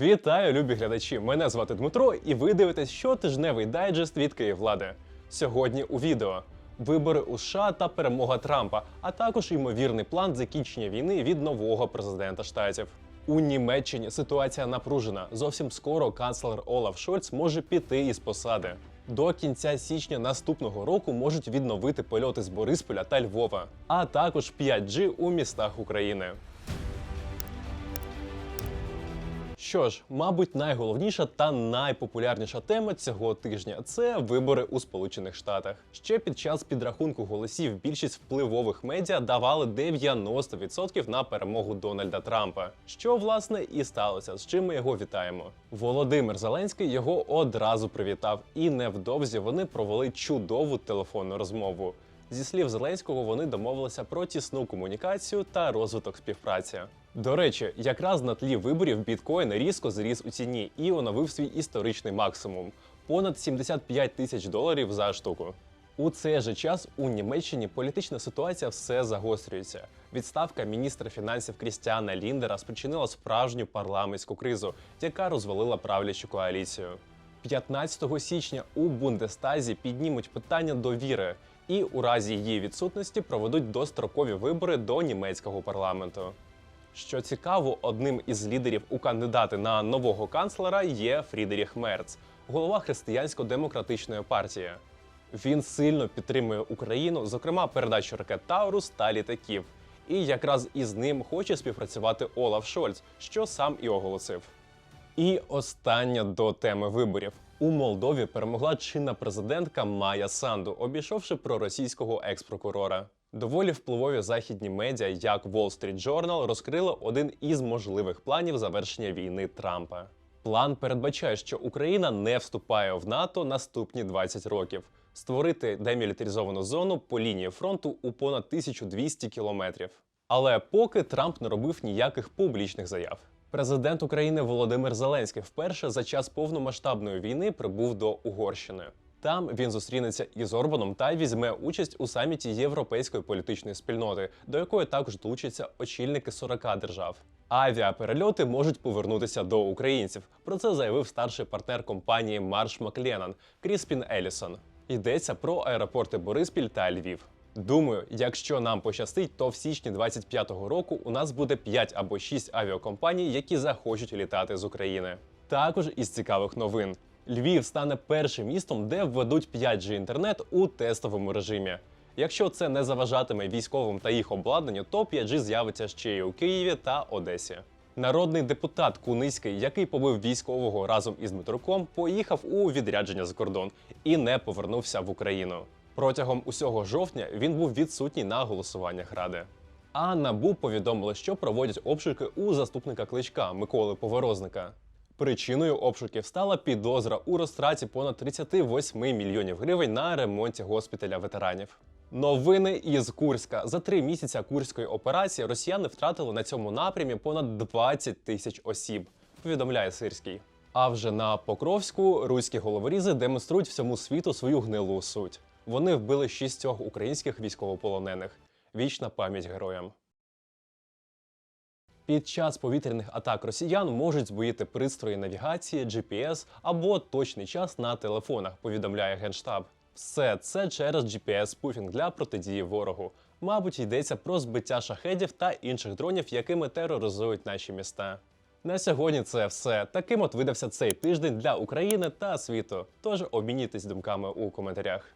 Вітаю, любі глядачі! Мене звати Дмитро, і ви дивитесь щотижневий дайджест від Київлади. Сьогодні у відео вибори у США та перемога Трампа, а також ймовірний план закінчення війни від нового президента штатів. У Німеччині ситуація напружена. Зовсім скоро канцлер Олаф Шольц може піти із посади. До кінця січня наступного року можуть відновити польоти з Борисполя та Львова, а також 5G у містах України. Що ж, мабуть, найголовніша та найпопулярніша тема цього тижня це вибори у Сполучених Штатах. Ще під час підрахунку голосів більшість впливових медіа давали 90% на перемогу Дональда Трампа. Що власне і сталося, з чим ми його вітаємо. Володимир Зеленський його одразу привітав, і невдовзі вони провели чудову телефонну розмову. Зі слів Зеленського, вони домовилися про тісну комунікацію та розвиток співпраці. До речі, якраз на тлі виборів біткоін різко зріс у ціні і оновив свій історичний максимум понад 75 тисяч доларів за штуку. У цей же час у Німеччині політична ситуація все загострюється. Відставка міністра фінансів Крістіана Ліндера спричинила справжню парламентську кризу, яка розвалила правлячу коаліцію. 15 січня у Бундестазі піднімуть питання довіри і у разі її відсутності проведуть дострокові вибори до німецького парламенту. Що цікаво, одним із лідерів у кандидати на нового канцлера є Фрідеріх Мерц, голова християнсько-демократичної партії. Він сильно підтримує Україну, зокрема передачу ракет Таурус та літаків. І якраз із ним хоче співпрацювати Олаф Шольц, що сам і оголосив. І останнє до теми виборів. У Молдові перемогла чинна президентка Майя Санду, обійшовши проросійського екс-прокурора. Доволі впливові західні медіа, як Wall Street Journal, розкрили один із можливих планів завершення війни Трампа. План передбачає, що Україна не вступає в НАТО наступні 20 років, створити демілітаризовану зону по лінії фронту у понад 1200 кілометрів. Але поки Трамп не робив ніяких публічних заяв. Президент України Володимир Зеленський вперше за час повномасштабної війни прибув до Угорщини. Там він зустрінеться із Орбаном та візьме участь у саміті Європейської політичної спільноти, до якої також долучаться очільники 40 держав. Авіаперельоти можуть повернутися до українців. Про це заявив старший партнер компанії Марш Макленан Кріспін Елісон. Йдеться про аеропорти Бориспіль та Львів. Думаю, якщо нам пощастить, то в січні 25-го року у нас буде 5 або 6 авіакомпаній, які захочуть літати з України. Також із цікавих новин. Львів стане першим містом, де введуть 5G інтернет у тестовому режимі. Якщо це не заважатиме військовим та їх обладнанню, то 5G з'явиться ще й у Києві та Одесі. Народний депутат Куницький, який побив військового разом із Дмитруком, поїхав у відрядження за кордон і не повернувся в Україну. Протягом усього жовтня він був відсутній на голосуваннях ради. А набу повідомили, що проводять обшуки у заступника кличка Миколи Поворозника. Причиною обшуків стала підозра у розтраті понад 38 мільйонів гривень на ремонті госпіталя ветеранів. Новини із Курська за три місяці курської операції росіяни втратили на цьому напрямі понад 20 тисяч осіб. Повідомляє Сирський. А вже на Покровську руські головорізи демонструють всьому світу свою гнилу суть. Вони вбили шістьох українських військовополонених. Вічна пам'ять героям. Під час повітряних атак росіян можуть збоїти пристрої навігації, GPS або точний час на телефонах, повідомляє Генштаб. Все це через GPS-спуфінг для протидії ворогу. Мабуть, йдеться про збиття шахедів та інших дронів, якими тероризують наші міста. На сьогодні це все. Таким от видався цей тиждень для України та світу. Тож обмінюйтесь думками у коментарях.